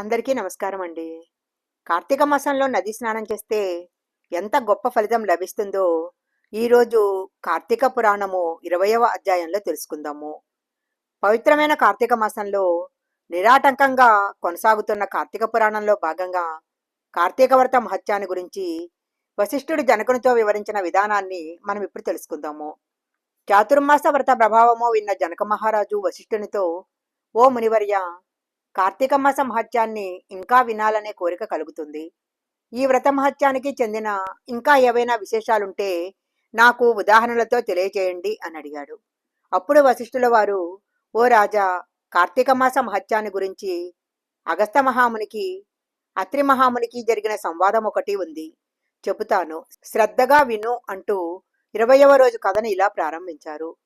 అందరికీ నమస్కారం అండి. కార్తీక మాసంలో నది స్నానం చేస్తే ఎంత గొప్ప ఫలితం లభిస్తుందో ఈరోజు కార్తీక పురాణము ఇరవయవ అధ్యాయంలో తెలుసుకుందాము. పవిత్రమైన కార్తీక మాసంలో నిరాటంకంగా కొనసాగుతున్న కార్తీక పురాణంలో భాగంగా కార్తీక వ్రత మహత్యాన్ని గురించి వశిష్ఠుడు జనకునితో వివరించిన విధానాన్ని మనం ఇప్పుడు తెలుసుకుందాము. చాతుర్మాస వ్రత ప్రభావము విన్న జనక మహారాజు వశిష్ఠునితో ఓ మునివర్య కార్తీక మాస ఇంకా వినాలనే కోరిక కలుగుతుంది. ఈ వ్రతమహత్యానికి చెందిన ఇంకా ఏవైనా విశేషాలుంటే నాకు ఉదాహరణలతో తెలియజేయండి అని అడిగాడు. అప్పుడు వశిష్ఠుల వారు ఓ రాజా కార్తీక మాసం హత్యాన్ని గురించి అగస్త మహామునికి అత్రి మహామునికి జరిగిన సంవాదం ఒకటి ఉంది. చెబుతాను. శ్రద్ధగా విను అంటూ ఇరవయవ రోజు కథను ఇలా ప్రారంభించారు.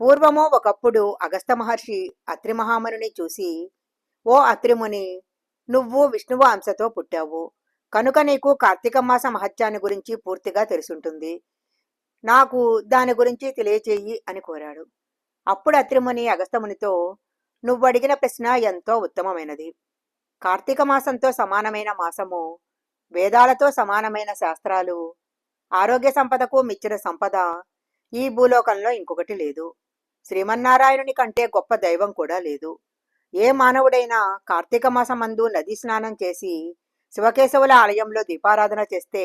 పూర్వము ఒకప్పుడు అగస్త మహర్షి అత్రి మహాముని చూసి ఓ అత్రిముని నువ్వు విష్ణువు అంశతో పుట్టావు. కనుక నీకు కార్తీక మాస మహత్యాన్ని గురించి పూర్తిగా తెలుసుంటుంది. నాకు దాని గురించి తెలియచేయి అని కోరాడు. అప్పుడు అత్రిముని అగస్తమునితో నువ్వు అడిగిన ప్రశ్న ఎంతో ఉత్తమమైనది. కార్తీక మాసంతో సమానమైన మాసము వేదాలతో సమానమైన శాస్త్రాలు ఆరోగ్య సంపదకు మిచ్చిన సంపద ఈ భూలోకంలో ఇంకొకటి లేదు. శ్రీమన్నారాయణుని కంటే గొప్ప దైవం కూడా లేదు. ఏ మానవుడైనా కార్తీక మాసమందు నదీ స్నానం చేసి శివకేశవుల ఆలయంలో దీపారాధన చేస్తే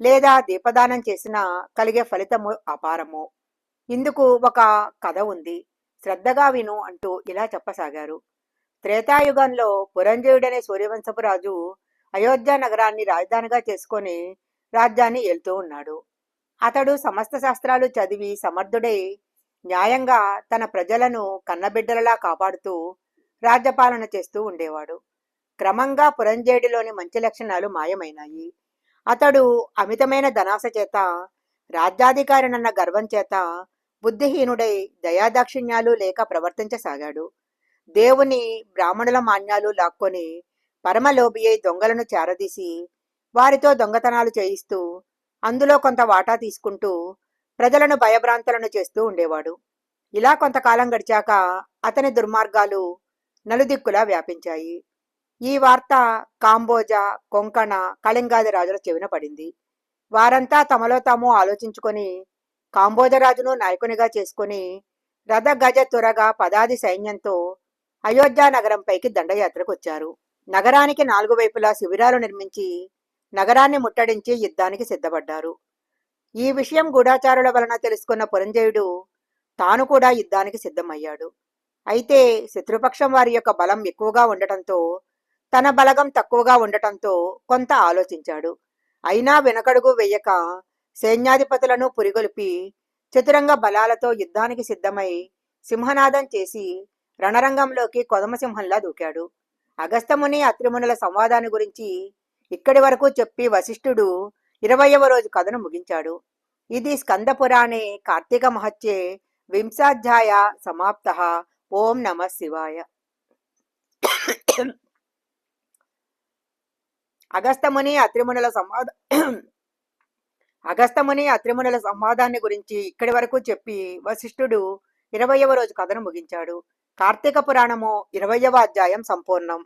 లేదా దీపదానం చేసినా కలిగే ఫలితము అపారము. ఇందుకు ఒక కథ ఉంది. శ్రద్ధగా విను అంటూ ఇలా చెప్పసాగారు. త్రేతాయుగంలో పురంజయుడనే సూర్యవంశపు రాజు అయోధ్య నగరాన్ని రాజధానిగా చేసుకొని రాజ్యాన్ని ఏలుతూ ఉన్నాడు. అతడు సమస్త శాస్త్రాలు చదివి సమర్థుడై న్యాయంగా తన ప్రజలను కన్నబిడ్డలలా కాపాడుతూ రాజ్యపాలన చేస్తూ ఉండేవాడు. క్రమంగా పురంజేడిలోని మంచి లక్షణాలు మాయమైనాయి. అతడు అమితమైన ధనాశ చేత రాజ్యాధికారినన్న గర్వం చేత బుద్ధిహీనుడై దయాదాక్షిణ్యాలు లేక ప్రవర్తించసాగాడు. దేవుని బ్రాహ్మణుల మాన్యాలు లాక్కొని పరమలోబి అయి దొంగలను చేరదీసి వారితో దొంగతనాలు చేయిస్తూ అందులో కొంత వాటా తీసుకుంటూ ప్రజలను భయభ్రాంతులను చేస్తూ ఉండేవాడు. ఇలా కొంతకాలం గడిచాక అతని దుర్మార్గాలు నలుదిక్కులా వ్యాపించాయి. ఈ వార్త కాంబోజా కొంకణ కళింగాది రాజుల చెవిన పడింది. వారంతా తమలో తాము ఆలోచించుకొని కాంబోజరాజును నాయకునిగా చేసుకుని రథ గజ తురగా పదాది సైన్యంతో అయోధ్య నగరంపైకి దండయాత్రకు వచ్చారు. నగరానికి నాలుగు వైపులా శిబిరాలు నిర్మించి నగరాన్ని ముట్టడించి యుద్ధానికి సిద్ధపడ్డారు. ఈ విషయం గూఢాచారుల వలన తెలుసుకున్న పురంజయుడు తాను కూడా యుద్ధానికి సిద్ధమయ్యాడు. అయితే శత్రుపక్షం వారి యొక్క బలం ఎక్కువగా ఉండటంతో తన బలగం తక్కువగా ఉండటంతో కొంత ఆలోచించాడు. అయినా వెనకడుగు వెయ్యక సైన్యాధిపతులను పురిగొలిపి చతురంగ బలాలతో యుద్ధానికి సిద్ధమై సింహనాదం చేసి రణరంగంలోకి కొదమసింహంలా దూకాడు. అగస్తముని అత్రిమునుల సంవాదాన్ని గురించి ఇక్కడి వరకు చెప్పి వశిష్ఠుడు ఇరవయవ రోజు కథను ముగించాడు. ఇది స్కందపురాణే కార్తీక మహత్యే వింశాధ్యాయ సమాప్త ఓం నమ శివాయ. అగస్తముని అత్రిమునుల సంవాద అగస్తముని అత్రిమునుల సంవాదాన్ని గురించి ఇక్కడి వరకు చెప్పి వశిష్ఠుడు ఇరవయవ రోజు కథను ముగించాడు. కార్తీక పురాణము ఇరవయవ అధ్యాయం సంపూర్ణం.